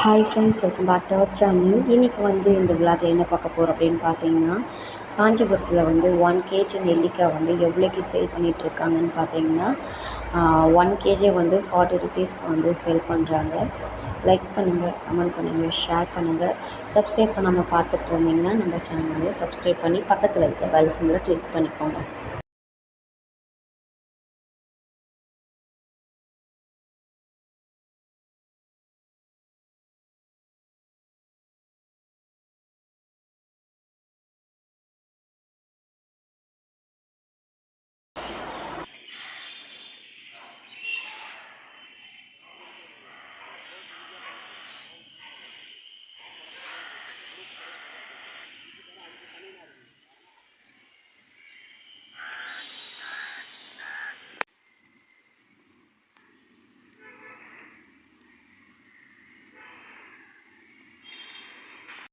Hi friends welcome back to our channel இன்றைக்கி வந்து இந்த விழாவில் என்ன பார்க்க போகிறோம் அப்படின்னு பார்த்தீங்கன்னா காஞ்சிபுரத்தில் வந்து ஒன் கேஜி நெல்லிக்காய் வந்து எவ்வளோக்கு சேல் பண்ணிகிட்ருக்காங்கன்னு பார்த்தீங்கன்னா ஒன் கேஜி வந்து ஃபார்ட்டி ருபீஸ்க்கு வந்து சேல் பண்ணுறாங்க லைக் பண்ணுங்கள் கமெண்ட் பண்ணுங்கள் ஷேர் பண்ணுங்கள் சப்ஸ்கிரைப் பண்ணாமல் பார்த்துட்டு இருந்தீங்கன்னா நம்ம சேனலை சப்ஸ்கிரைப் பண்ணி பக்கத்தில் இருக்க வேலை சிம்பிளை கிளிக் பண்ணிக்கோங்க.